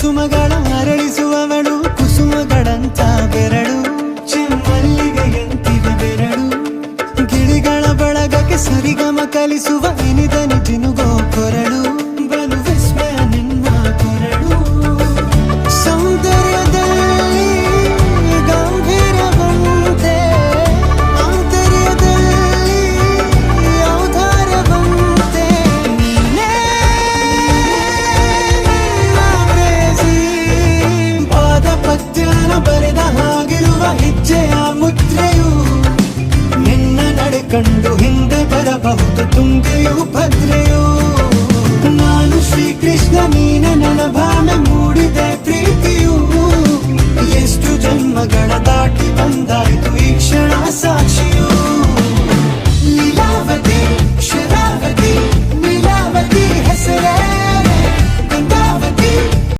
ಕುಸುಮಗಳ ಮರಳಿಸುವವಳು ಕುಸುಮಗಳಂತ ಬೆರಳು ಚೆಮ್ಮಲ್ಲಿಗೆಯಂತಿವ ಬೆರಳು. ಗಿಳಿಗಳ ಬಳಗಕ್ಕೆ ಸರಿಗಮ ಕಲಿಸುವ ಕಂಡು ಹಿಂದೆ ಬರಬಹುದು ತುಂಗೆಯೂ ಭದ್ರೆಯೋ. ನಾನು ಶ್ರೀಕೃಷ್ಣ ಮೀನ ನಳಭಾನ ಮೂಡಿದ ಪ್ರೀತಿಯು. ಎಷ್ಟು ಜನ್ಮಗಳ ದಾಟಿ ಬಂದ